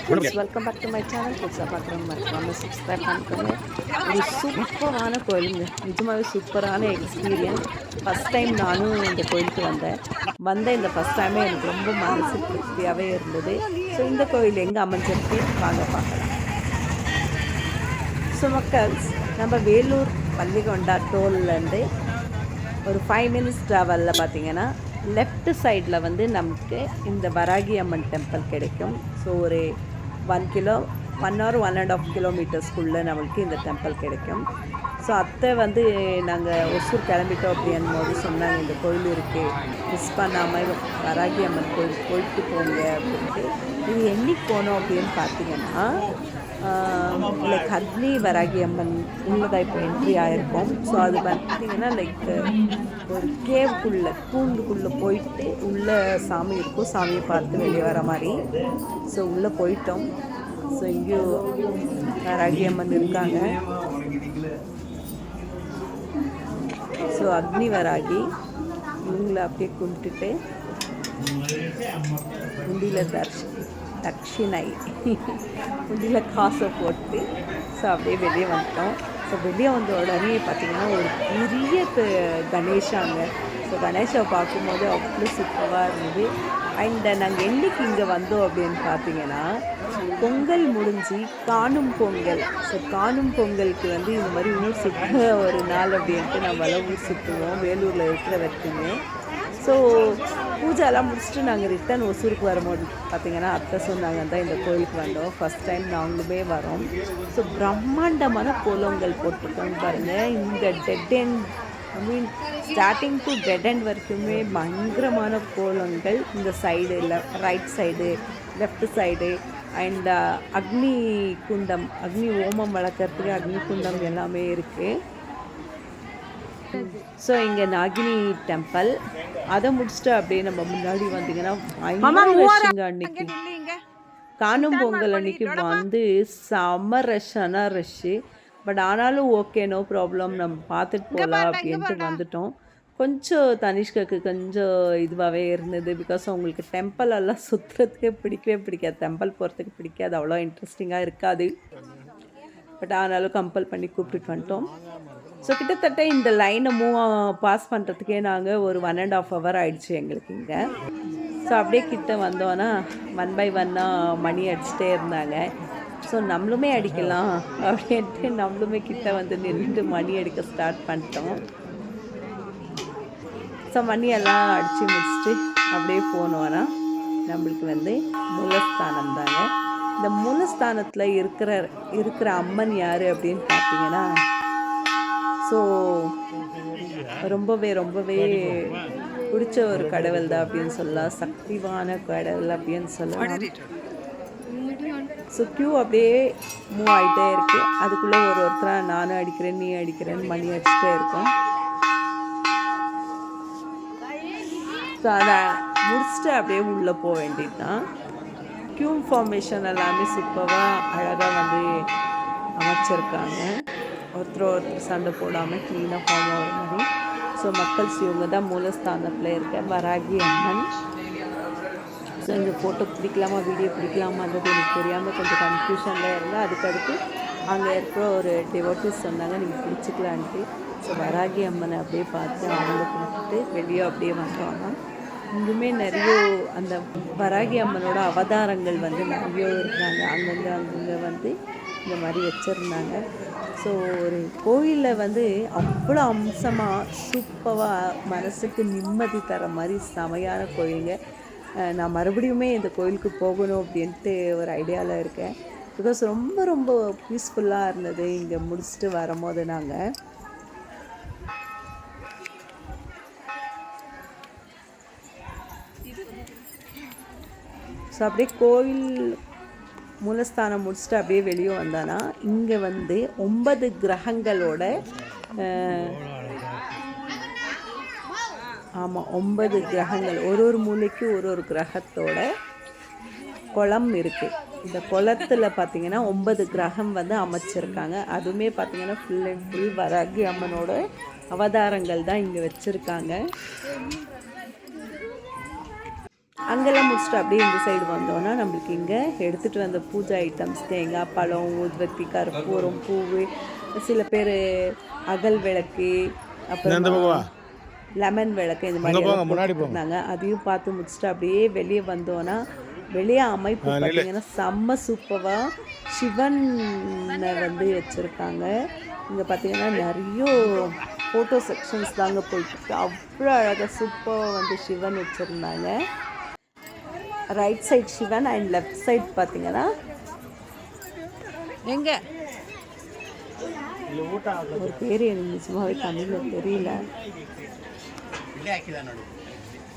Hi friends welcome back to my channel புதுசாக பார்க்குறவங்க மறக்காமல் சப்ஸ்கிரைப் பண்ணிக்கோங்க ஒரு சூப்பரான கோயிலுங்க நிஜமாகவே சூப்பரான எக்ஸ்பீரியன்ஸ் ஃபஸ்ட் டைம் நானும் இந்த கோயிலுக்கு வந்தேன் வந்த இந்த ஃபஸ்ட் டைமே எனக்கு ரொம்ப மனசு திருப்தியாகவே இருந்தது ஸோ இந்த கோயில் எங்கே அமைஞ்சிருக்கு வாங்க பார்க்கலாம் ஸோ மக்கள்ஸ் நம்ம வேலூர் பள்ளிகொண்டா டோல்லேருந்து ஒரு ஃபைவ் மினிட்ஸ் ட்ராவலில் பார்த்தீங்கன்னா லெஃப்ட் சைடில் வந்து நமக்கு இந்த வராகி அம்மன் டெம்பிள் கிடைக்கும் ஸோ ஒரு one kilo one hour one and half கிலோமீட்டர்ஸ்க்குள்ளே நம்மளுக்கு இந்த டெம்பிள் கிடைக்கும். ஸோ அத்தை வந்து நாங்கள் ஒசூர் கிளம்பிட்டோம் அப்படின் போது சொன்னாங்க இந்த கோயில் இருக்குது மிஸ் பண்ணாமல் வராகி அம்மன் கோயில் போயிட்டு போங்க அப்படின்ட்டு. இது என்னைக்கு போனோம் அப்படின்னு பார்த்தீங்கன்னா லைக் அக்னி வராகி அம்மன் உள்ளதாக இப்போ என்ட்ரி ஆகிருக்கோம் ஸோ அது பார்த்தீங்கன்னா லைக் ஒரு கேவுக்குள்ளே கூண்டுக்குள்ளே போயிட்டு உள்ளே சாமி இருக்கும். சாமியை பார்த்து வெளியே வர மாதிரி. ஸோ உள்ளே போயிட்டோம். ஸோ இங்கேயும் வராகி அம்மன் இருக்காங்க. ஸோ அக்னி வராகி இவங்களை அப்படியே கும்பிட்டுட்டு குண்டியில் தர்ஷ் தட்சிணை. உள்ள காசை போட்டு ஸோ அப்படியே வெளியே வந்துட்டோம். ஸோ வெளியே வந்த உடனே பார்த்திங்கன்னா ஒரு பெரிய க- கணேஷாங்க ஸோ கணேஷை பார்க்கும்போது அவ்வளோ சூப்பராக இருந்தது. அண்ட் நாங்கள் என்னைக்கு இங்கே வந்தோம் அப்படின்னு பார்த்தீங்கன்னா பொங்கல் முடிஞ்சு காணும் பொங்கல். ஸோ காணும் பொங்கலுக்கு வந்து இந்த மாதிரி ஊர் சுற்ற ஒரு நாள் அப்படின்ட்டு நம்மளாம் ஊர் சுற்றுவோம் வேலூரில் இருக்கிற வரைக்குமே. ஸோ பூஜாலாம் முடிச்சுட்டு நாங்கள் ரிட்டர்ன் ஒசூருக்கு வரும்போது பார்த்தீங்கன்னா அத்தை சொன்னாங்க தான் இந்த கோயிலுக்கு வந்தோம். ஃபஸ்ட் டைம் நாங்களுமே வரோம். ஸோ பிரம்மாண்டமான கோலங்கள் போட்டுருக்கோம் பாருங்கள் இந்த dead end I mean starting to dead end வரைக்குமே பயங்கரமான கோலங்கள். இந்த side right side left side and அக்னி குண்டம் அக்னி ஓமம் வளர்க்குறதுக்கு அக்னி குண்டம் எல்லாமே இருக்குது ஸோ இங்கே நாகினி டெம்பிள் அதை முடிச்சுட்டு அப்படியே நம்ம முன்னாடி வந்தீங்கன்னா அன்னைக்கு. காணும் பொங்கல் அன்னைக்கு வந்து செம்ம ரஷ்ஷான ரஷ்ஷு பட் ஆனாலும் ஓகே நோ ப்ராப்ளம் நம்ம பார்த்துட்டு போகலாம் அப்படின்ட்டு வந்துட்டோம். கொஞ்சம் தனிஷ்காக்கு கொஞ்சம் இதுவாகவே இருந்தது பிகாஸ் அவங்களுக்கு டெம்பிள் எல்லாம் சுற்றுறதுக்கே பிடிக்கவே பிடிக்காது. டெம்பிள் போகிறதுக்கு பிடிக்காது. அவ்வளோ இன்ட்ரெஸ்டிங்காக இருக்காது. பட் ஆனாலும் கம்பல் பண்ணி கூப்பிட்டுட்டு வந்துட்டோம். ஸோ கிட்டத்தட்ட இந்த லைனை மூவ் பாஸ் பண்ணுறதுக்கே நாங்கள் ஒரு ஒன் அண்ட் ஆஃப் ஹவர் ஆயிடுச்சு எங்களுக்கு இங்கே. ஸோ அப்படியே கிட்ட வந்தோன்னா ஒன் பை ஒன்னாக மணி அடிச்சுட்டே இருந்தாங்க. ஸோ நம்மளுமே அடிக்கலாம் அப்படின்ட்டு நம்மளுமே கிட்ட வந்து நின்றுட்டு மணி அடிக்க ஸ்டார்ட் பண்ணிட்டோம். ஸோ மணியெல்லாம் அடித்து முடிச்சுட்டு அப்படியே போனோன்னா நம்மளுக்கு வந்து மூலஸ்தானம் தாங்க. இந்த மூலஸ்தானத்தில் இருக்கிற இருக்கிற அம்மன் யார் அப்படின்னு பார்த்தீங்கன்னா ஸோ ரொம்பவே ரொம்பவே பிடிச்ச ஒரு கடவுள் தான் அப்படின்னு சொல்லலாம். சக்திவான கடவுள் அப்படின்னு சொல்லலாம். ஸோ க்யூ அப்படியே மூவ் ஆகிட்டே இருக்குது அதுக்குள்ளே ஒரு ஒருத்தராக நானும் அடிக்கிறேன் நீ அடிக்கிறேன்னு மணி அடிச்சுட்டே இருக்கும். ஸோ அதை முடிச்சுட்டு அப்படியே உள்ளே போக வேண்டியது தான் க்யூ ஃபார்மேஷன் எல்லாமே சூப்பராக அழகாக வந்து அமைச்சிருக்காங்க. ஒருத்தர் ஒருத்தர் சண்டை போடாமல் க்ளீனாக ஃபார்ம் ஆகிற மாதிரி. ஸோ மக்கள் இவங்க தான் மூலஸ்தானத்தில் இருக்க வராகி அம்மன் ஸோ இந்த ஃபோட்டோ பிடிக்கலாமா வீடியோ பிடிக்கலாமான்றது எனக்கு தெரியாமல் கொஞ்சம் கன்ஃபியூஷனில் இருந்தேன். அதுக்கடுத்து அங்கே இருக்கிற ஒரு டிவோட்டிஸ் சொன்னாங்க நீங்கள் பிடிச்சிக்கலான்ட்டு ஸோ வராகி அம்மனை அப்படியே பார்த்து அவங்கள கொடுத்துட்டு வெளியே அப்படியே வந்தோம்னா இங்குமே நிறைய அந்த வராகி அம்மனோட அவதாரங்கள் வந்து நிறைய இருக்காங்க. அங்கங்கே அங்கங்கே வந்து இந்த மாதிரி வச்சுருந்தாங்க. ஸோ ஒரு கோயிலில் வந்து அவ்வளோ அம்சமாக சூப்பராக மனசுக்கு நிம்மதி தர மாதிரி செமையான கோயிலுங்க. நான் மறுபடியுமே இந்த கோயிலுக்கு போகணும் அப்படின்ட்டு ஒரு ஐடியாவில் இருக்கேன். பிகாஸ் ரொம்ப ரொம்ப பீஸ்ஃபுல்லாக இருந்தது. இங்கே முடிச்சுட்டு வரும்போது நாங்கள் ஸோ அப்படியே கோவில் மூலஸ்தானம் முடிச்சுட்டு அப்படியே வெளியே வந்தானா இங்கே வந்து ஒன்பது கிரகங்களோட ஆமாம் ஒன்பது கிரகங்கள். ஒரு ஒரு மூலைக்கு ஒரு ஒரு கிரகத்தோட குளம் இருக்குது இந்த குளத்தில் பார்த்திங்கன்னா ஒன்பது கிரகம் வந்து அமைச்சிருக்காங்க. அதுவுமே பார்த்தீங்கன்னா ஃபுல் அண்ட் ஃபுல் வராகி அம்மனோட அவதாரங்கள் தான் இங்கே வச்சுருக்காங்க. அங்கெல்லாம் முடிச்சுட்டு அப்படியே இந்த சைடு வந்தோன்னா நம்மளுக்கு இங்கே எடுத்துகிட்டு வந்த பூஜை ஐட்டம்ஸ் தேங்காய் பழம் ஊதுவத்தி கற்பூரம் பூவு சில பேர் அகல் விளக்கு அப்புறம் லெமன் விளக்கு இந்த மாதிரி போட்டிருந்தாங்க அதையும் பார்த்து முடிச்சுட்டு அப்படியே வெளியே வந்தோன்னா வெளியே அமைப்பு பார்த்தீங்கன்னா செம்ம சூப்பராக சிவனை வந்து வச்சுருக்காங்க. இங்கே பார்த்தீங்கன்னா நிறைய ஃபோட்டோ செக்ஷன்ஸ் தாங்க போயிட்டுருக்கு அவ்வளோ அழகாக சூப்பராக வந்து சிவன் வச்சுருந்தாங்க. Right side Sivan and left side பார்த்தீங்கன்னா எங்கே? ஒரு பேர் எனக்கு நிஜமாவே தமிழில் தெரியல.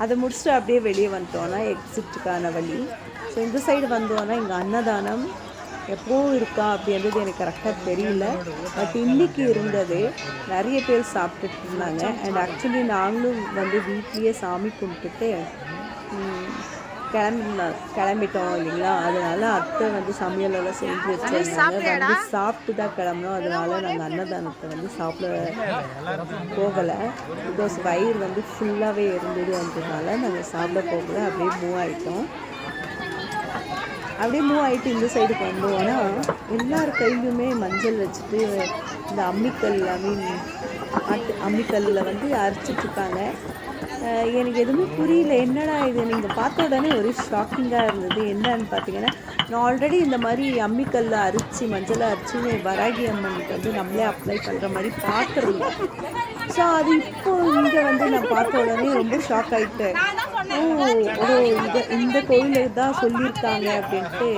அதை முடிச்சுட்டு அப்படியே வெளியே வந்துட்டோன்னா எக்ஸிட்டுக்கான வழி. ஸோ இந்த சைடு வந்தோன்னா இங்கே அன்னதானம் எப்போவும் இருக்கா அப்படின்றது எனக்கு கரெக்டாக தெரியல. பட் இன்னைக்கு இருந்தது நிறைய பேர் சாப்பிட்டுட்டு இருந்தாங்க. அண்ட் ஆக்சுவலி நாங்களும் வந்து வீட்லேயே சாமி கும்பிட்டுட்டு ம், கிளம்பினா கிளம்பிட்டோம் இல்லைங்களா? அதனால அத்தை வந்து சமையலெல்லாம் செஞ்சு வச்சிருந்தாங்க. வந்து சாப்பிட்டு தான் கிளம்புனோம். அதனால நாங்கள் அன்னதானத்தை வந்து சாப்பிட போகலை. பிகாஸ் வயிறு வந்து ஃபுல்லாகவே இருந்ததுன்றதுனால நாங்கள் சாப்பிட போகலை. அப்படியே மூவ் ஆகிட்டோம் அப்படியே மூவ் ஆகிட்டு இந்த சைடுக்கு வந்தோன்னா எல்லார் கையிலுமே மஞ்சள் வச்சுட்டு இந்த அம்மிக்கல் ஐ மீன் அம்மிக்கல்லில் வந்து அஹ் எனக்கு எதுவுமே புரியல. என்னடா இது? நீங்கள் பார்த்த உடனே ஒரு ஷாக்கிங்காக இருந்தது. என்னன்னு பார்த்தீங்கன்னா நான் ஆல்ரெடி இந்த மாதிரி அம்மிக்கல்ல அரிச்சு மஞ்சளை அரிச்சு வராகி அம்மனுக்கு வந்து நம்மளே அப்ளை பண்ணுற மாதிரி பார்த்துருந்தோம் ஸோ அது இப்போ இங்கே வந்து நான் பார்த்த உடனே ரொம்ப ஷாக் ஆகிட்டேன் ஓ ஓ இந்த இந்த கோயிலுக்கு தான் சொல்லியிருக்காங்க அப்படின்ட்டு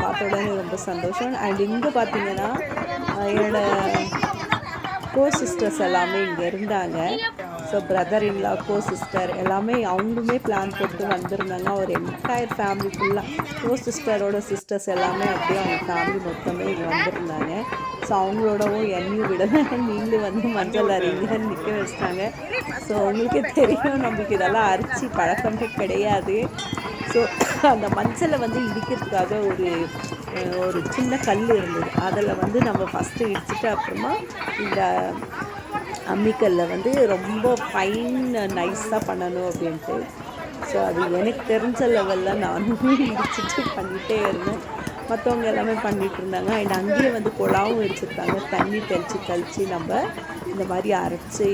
பார்த்த உடனே ரொம்ப சந்தோஷம். அண்ட் இங்கே பார்த்தீங்கன்னா என்னோடய கோ சிஸ்டர்ஸ் எல்லாமே இங்கே இருந்தாங்க. ஸோ பிரதர் இல்லா கோ சிஸ்டர் எல்லாமே அவங்களுமே பிளான் போட்டு வந்திருந்தாங்க. ஒரு என்டையர் ஃபேமிலி ஃபுல்லாக கோ சிஸ்டரோட சிஸ்டர்ஸ் எல்லாமே அப்படியே அவங்க ஃபேமிலி மொத்தமே இங்கே வந்திருந்தாங்க. ஸோ அவங்களோடவும் என்னையும் விடல. நீங்களும் வந்து மஞ்சள் அரிங்கன்னு நிற்க வச்சிட்டாங்க. ஸோ உங்களுக்கே தெரியும் நம்மளுக்கு இதெல்லாம் அரிச்சு பழக்கமே கிடையாது. ஸோ அந்த மஞ்சளை வந்து இடிக்கிறதுக்காக ஒரு ஒரு சின்ன கல் இருந்தது. அதில் வந்து நம்ம ஃபஸ்ட்டு இடிச்சிட்டு அப்புறமா இந்த அம்மிக்கல்லில் வந்து ரொம்ப ஃபைன் நைஸாக பண்ணணும் அப்படின்ட்டு. ஸோ அது எனக்கு தெரிஞ்ச லெவலில் நானும் இடிச்சிட்டு பண்ணிகிட்டே இருந்தேன். மற்றவங்க எல்லாமே பண்ணிகிட்டு இருந்தாங்க. அண்ட் அங்கேயே வந்து குழாவும் வச்சுருக்காங்க. தண்ணி தெளித்து தெளித்து நம்ம இந்த மாதிரி அரைச்சி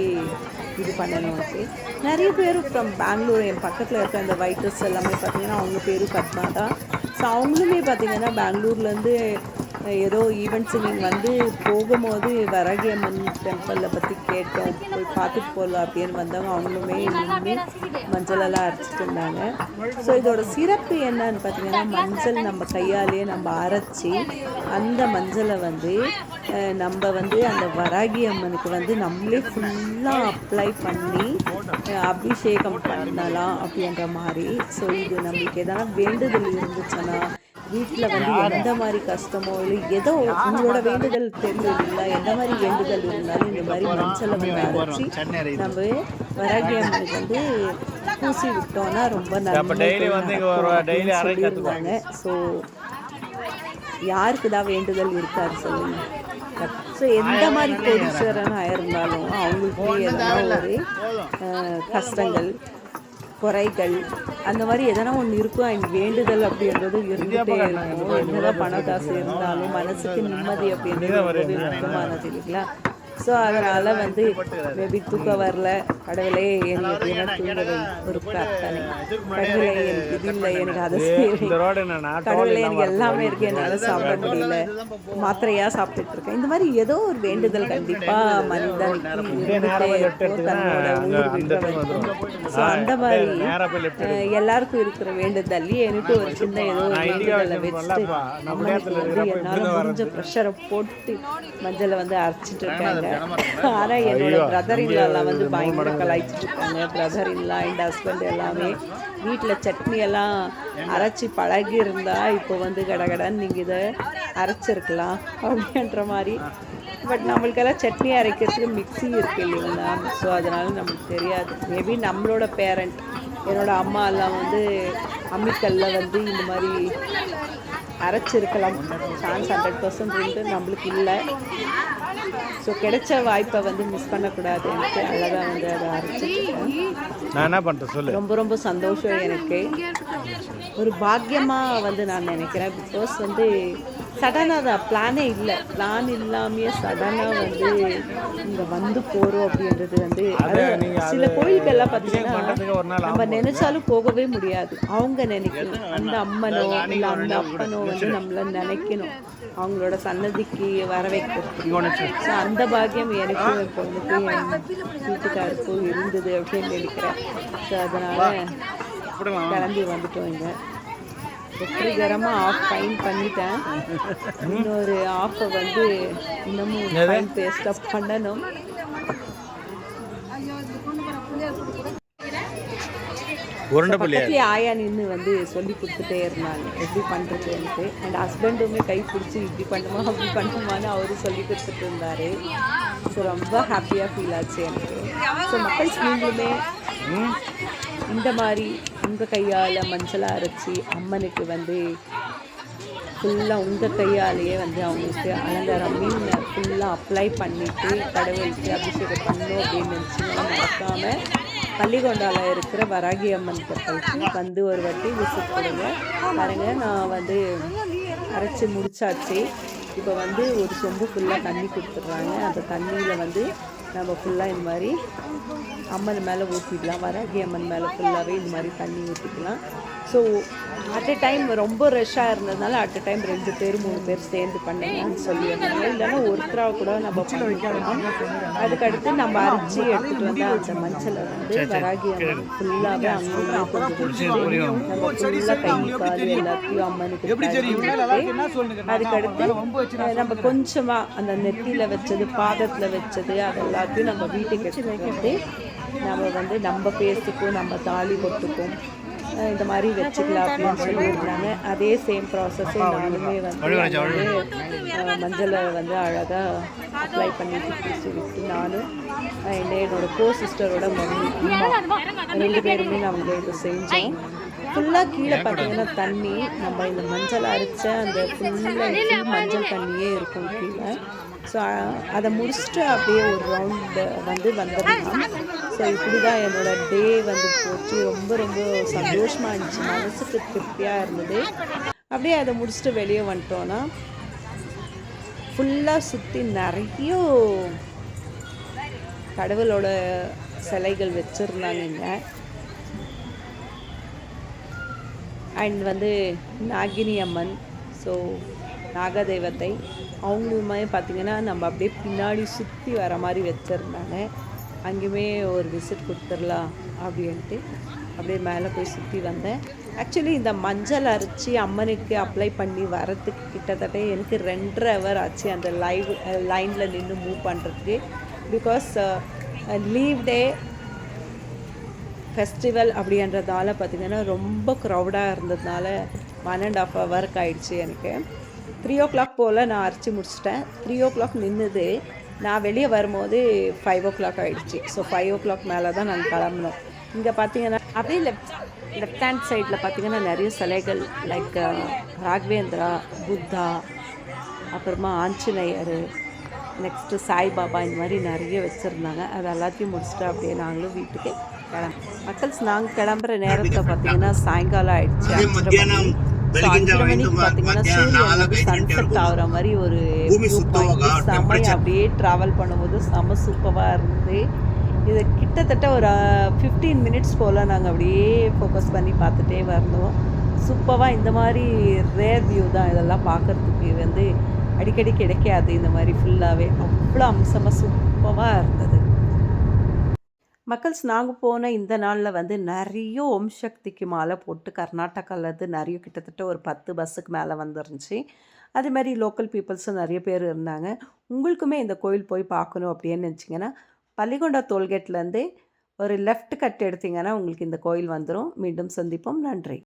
இது பண்ணணும் அப்படி நிறைய பேர் ஃப்ரம் பெங்களூர் என் பக்கத்தில் இருக்க அந்த வைட்டர்ஸ் எல்லாமே பார்த்திங்கன்னா அவங்க பேரும் பத்மா தான் ஸோ அவங்களுமே பார்த்திங்கன்னா பெங்களூர்லேருந்து ஏதோ ஈவெண்ட்ஸு நீங்கள் வந்து போகும்போது வரகி அம்மன் டெம்பிளை பற்றி கேட்டோம். போய் பார்த்துட்டு போகலாம் அப்படின்னு வந்தவங்க அவங்களுமே இன்னுமே மஞ்சளெல்லாம் அரைச்சிட்டு இருந்தாங்க ஸோ இதோட சிறப்பு என்னன்னு பார்த்தீங்கன்னா மஞ்சள் நம்ம கையாலேயே நம்ம அரைச்சி அந்த மஞ்சளை வந்து நம்ம வந்து அந்த வராகி அம்மனுக்கு வந்து நம்மளே ஃபுல்லாக அப்ளை பண்ணி அபிஷேகம் பண்ணலாம் அப்படின்ற மாதிரி. ஸோ இது நம்மளுக்கு எதனா வேண்டுதல் இருந்துச்சுன்னா வீட்டில் வந்து எந்த மாதிரி கஷ்டமோ இல்லை ஏதோ உங்களோட வேண்டுதல் இல்லைங்களா எந்த மாதிரி வேண்டுதல் இருந்தாலும் இந்த மாதிரி மஞ்சளை வந்து அரைச்சி நம்ம வராகி அம்மனுக்கு வந்து பூசி விட்டோம்னா ரொம்ப நல்ல ஸோ யாருக்கு தான் வேண்டுதல் இருக்காது சொல்லுங்க. ஸோ எந்த மாதிரி கோடீஸ்வரனாக இருந்தாலும் அவங்களுக்கு எதனா ஒரு கஷ்டங்கள் குறைகள் அந்த மாதிரி எதனா ஒன்று இருக்கும் அண்ட் வேண்டுதல் அப்படின்றது இருந்துகிட்டே இருக்கும் என்னதான் பண காசு இருந்தாலும் மனசுக்கு நிம்மதி அப்படின்றது முக்கியமானது இல்லைங்களா ஸோ அதனால் வந்து மேபி தூக்கம் வரல. கடவுளே எனக்கு எப்படின்னா தூங்க வை ஒரு பிரார்த்தனை. கடவுளே எனக்கு இது இல்லை எனக்கு அதை செய்வேன் இந்த ரோடு என்னன்னா கடவுளே எனக்கு எல்லாமே இருக்கு என்னால் சாப்பிட முடியல. மாத்திரையாக சாப்பிட்டுட்டு இருக்கேன். இந்த மாதிரி ஏதோ ஒரு வேண்டுதல் கண்டிப்பாக மனிதனுக்கு இருந்துட்டே இருக்கும். தன்னோட உயிர் விடுற வரைக்கும் ஸோ அந்த மாதிரி எல்லாருக்கும் இருக்கிற வேண்டுதல். எனக்கு ஒரு சின்ன ஏதோ ஒரு வேண்டுதலை வச்சுட்டு அம்மனுக்கு வந்து என்னால் முடிஞ்ச ப்ரெஷரை போட்டு மஞ்சளை வந்து அரைச்சிட்டு இருக்காங்க ஆனால் என்னோட பிரதர் இல்லாலாம் வந்து பயங்கர கலாய்ச்சிட்டு இருக்காங்க பிரதர் இல்லா அண்ட் ஹஸ்பண்ட் எல்லாமே. வீட்டில் சட்னி எல்லாம் அரைச்சி பழகி இருந்தா இப்போ வந்து கடகடன்னு நீங்கள் இதை அரைச்சிருக்கலாம் அப்படின்ற மாதிரி. பட் நம்மளுக்கெல்லாம் சட்னி அரைக்கிறதுக்கு மிக்ஸி இருக்கு இல்லைங்களா? ஸோ அதனால நமக்கு தெரியாது. மேபி நம்மளோட பேரண்ட் என்னோட அம்மா எல்லாம் வந்து அம்மிக்கல்ல வந்து இந்த மாதிரி அரைச்சிருக்கலாம். சான்ஸ் ஹண்ட்ரட் பர்சன்ட் நம்மளுக்கு இல்லை. ஸோ கிடைச்ச வாய்ப்பை வந்து மிஸ் பண்ணக்கூடாது. எனக்கு அழகாக வந்து அதை அரைச்சிட்டு நான் என்ன சொல்லு. ரொம்ப ரொம்ப சந்தோஷம் எனக்கு. ஒரு பாக்கியமாக வந்து நான் நினைக்கிறேன். பிகாஸ் வந்து சடனாக தான் பிளானே இல்லை. பிளான் இல்லாமையே சடனாக வந்து இங்கே வந்து போகிறோம் அப்படின்றது வந்து அது சில கோயில்கள்லாம் பார்த்தீங்கன்னா நம்ம நினைச்சாலும் போகவே முடியாது. அவங்க நினைக்கணும். அந்த அம்மனோ இல்லை அந்த அப்பனோ வந்து நம்மள நினைக்கணும். அவங்களோட சன்னதிக்கு வர வைக்கிறது ஸோ அந்த பாக்கியம் எனக்கும் என் பொண்ணுக்கு என் வீட்டுக்காருக்கும் இருந்தது அப்படின்னு நினைக்கிறேன். ஸோ அதனால் கிளம்பி வந்துட்டோம் இங்கே. வெற்றிகரமாக ஆஃப் ஃபைன் பண்ணிட்டேன். இன்னொரு ஆஃபை வந்து இன்னமும் ஃபைன் பேஸ்டாக பண்ணணும். உருண்டை பக்கத்துலேயே ஆயா நின்று வந்து சொல்லி கொடுத்துட்டே இருந்தாங்க. எப்படி பண்ணுறதுன்ட்டு அண்ட் ஹஸ்பண்டுமே கை பிடிச்சி இப்படி பண்ணுமா அப்படி பண்ணுமான்னு அவரும் சொல்லி கொடுத்துட்டு இருந்தார். ஸோ ரொம்ப ஹாப்பியாக ஃபீல் ஆச்சு எனக்கு. ஸோ மக்கள் நீங்களுமே இந்த மாதிரி உங்கள் கையால் மஞ்சளை அரைச்சி அம்மனுக்கு வந்து ஃபுல்லாக உங்கள் கையாலேயே வந்து அவங்களுக்கு அலங்காரம் மீன் ஃபுல்லாக அப்ளை பண்ணிவிட்டு கடவுளுக்கு அபிஷேகம் பண்ணணும் அப்படின்னு நினச்சிங்கன்னா மறக்காமல் பள்ளிகொண்டால இருக்கிற வராகி அம்மன் கப்பலுக்கு வந்து ஒரு வாட்டி விசிட் கொடுங்க. பாருங்க நான் வந்து அரைச்சி முடிச்சாச்சு. இப்போ வந்து ஒரு சொம்பு ஃபுல்லாக தண்ணி கொடுத்துட்றாங்க. அந்த தண்ணியில் வந்து நம்ம ஃபுல்லாக இந்த மாதிரி அம்மன் மேலே ஊற்றிக்கலாம் வராகி அம்மன் மேலே ஃபுல்லாகவே இந்த மாதிரி தண்ணி ஊற்றிக்கலாம் ஸோ அட் எ டைம் ரொம்ப ரஷ்ஷாக இருந்ததுனால அட் எ டைம் ரெண்டு பேர் மூணு பேர் சேர்ந்து பண்ணுங்கன்னு சொல்லியிருந்தாங்க இல்லைன்னா ஒருத்தராக கூட நம்ம பண்ணிக்கலாம். அதுக்கடுத்து நம்ம அரைச்சி எடுத்துகிட்டு வந்து அந்த மஞ்சளை வந்து வராகி அம்மன் ஃபுல்லாகவே அங்கே ஃபுல்லாக கை கால் எல்லாத்தையும் அம்மனுக்கு அதுக்கடுத்து நம்ம கொஞ்சமாக அந்த நெத்தியில் வச்சது பாதத்தில் வச்சது அது எல்லாத்தையும் நம்ம வீட்டுக்கு எடுத்துகிட்டு வந்து நம்ம வந்து நம்ம பேஸ்ட்டுக்கும் நம்ம தாலி கொட்டுக்கும் இந்த மாதிரி வச்சுக்கலாம் அப்படின்னு சொல்லியிருந்தாங்க அதே சேம் ப்ராசஸே நானுமே வந்து மஞ்சளை வந்து அழகாக அப்ளை பண்ணிட்டு விட்டு நானும் என்னோட கோ சிஸ்டரோட மம்மி அம்மா ரெண்டு பேருமே நாங்கள் இதை செஞ்சோம். ஃபுல்லாக கீழே பார்த்தீங்கன்னா தண்ணி நம்ம இந்த மஞ்சள் அரைச்ச அந்த ஃபுல்லாக மஞ்சள் தண்ணியே இருக்கும் கீழே. ஸோ அதை முடிச்சுட்டு அப்படியே ஒரு ரவுண்டு வந்து வந்துடலாம். ஸோ இப்படி தான் என்னோட டே வந்து போச்சு. ரொம்ப ரொம்ப சந்தோஷமாக இருந்துச்சு. மனசுக்கு திருப்தியாக இருந்தது. அப்படியே அதை முடிச்சுட்டு வெளியே வந்துட்டோன்னா ஃபுல்லாக சுற்றி நிறைய கடவுளோட சிலைகள் வச்சுருந்தாங்கங்க அண்ட் வந்து நாகினி அம்மன். ஸோ நாகதெய்வத்தை அவங்களுமே பார்த்திங்கன்னா நம்ம அப்படியே பின்னாடி சுற்றி வர மாதிரி வச்சுருந்தாங்க. அங்கேயுமே ஒரு விசிட் கொடுத்துடலாம் அப்படின்ட்டு அப்படியே மேலே போய் சுற்றி வந்தேன். ஆக்சுவலி இந்த மஞ்சள் அரைச்சி அம்மனுக்கு அப்ளை பண்ணி வரத்துக்கு கிட்டத்தட்ட எனக்கு ரெண்டரை ஹவர் ஆச்சு அந்த லைவ் லைனில் நின்று மூவ் பண்ணுறதுக்கு பிகாஸ் லீவ் டே ஃபெஸ்டிவல் அப்படின்றதால பார்த்திங்கன்னா ரொம்ப க்ரௌடாக இருந்ததுனால ஒன் அண்ட் ஆஃப் ஹவருக்கு ஆயிடுச்சு எனக்கு. த்ரீ ஓ கிளாக் போல் நான் அரைச்சி முடிச்சிட்டேன். த்ரீ ஓ கிளாக் நின்றுது நான் வெளியே வரும்போது ஃபைவ் ஓ கிளாக் ஆகிடுச்சு ஸோ ஃபைவ் ஓ கிளாக் மேலே தான் நான் கிளம்பணும். இங்கே பார்த்தீங்கன்னா அப்படியே லெஃப்ட் லெஃப்ட் ஹேண்ட் சைடில் பார்த்தீங்கன்னா நிறைய சிலைகள் லைக் uh, ராகவேந்திரா புத்தா அப்புறமா ஆஞ்சநேயர் நெக்ஸ்ட்டு சாய்பாபா இந்த மாதிரி நிறைய வச்சுருந்தாங்க. அது எல்லாத்தையும் முடிச்சுட்டு அப்படியே நாங்களும் வீட்டுக்கு கிளம்ப. மக்கள்ஸ் நாங்கள் கிளம்புற நேரத்தில் பார்த்தீங்கன்னா சாயங்காலம் ஆயிடுச்சு. சன்செட் ஆகுற மாதிரி ஒரு. செமையா அப்படியே ட்ராவல் பண்ணும்போது செம சூப்பராக இருந்தது. இது கிட்டத்தட்ட ஒரு ஃபிஃப்டீன் மினிட்ஸ் போல் நாங்கள் அப்படியே ஃபோக்கஸ் பண்ணி பார்த்துட்டே வந்தோம். சூப்பராக இந்த மாதிரி ரேர் வியூ தான் இதெல்லாம் பார்க்குறதுக்கு. வந்து அடிக்கடி கிடைக்காது இந்த மாதிரி ஃபுல்லாகவே அவ்வளோ அம்சமாக சூப்பராக இருந்தது. மக்கள்ஸ் நாங்கள் போன இந்த நாளில் வந்து நிறைய ஓம் சக்திக்கு மாலை போட்டு கர்நாடகாவிலேருந்து நிறைய கிட்டத்தட்ட ஒரு பத்து பஸ்ஸுக்கு மேலே வந்துருந்துச்சு. அதே மாதிரி லோக்கல் பீப்புள்ஸும் நிறைய பேர் இருந்தாங்க. உங்களுக்குமே இந்த கோயில் போய் பார்க்கணும் அப்படின்னு நினச்சிங்கன்னா பள்ளிகொண்டா டோல்கேட்லேருந்து ஒரு லெஃப்ட் கட் எடுத்தீங்கன்னா உங்களுக்கு இந்த கோயில் வந்துடும் மீண்டும் சந்திப்போம். நன்றி.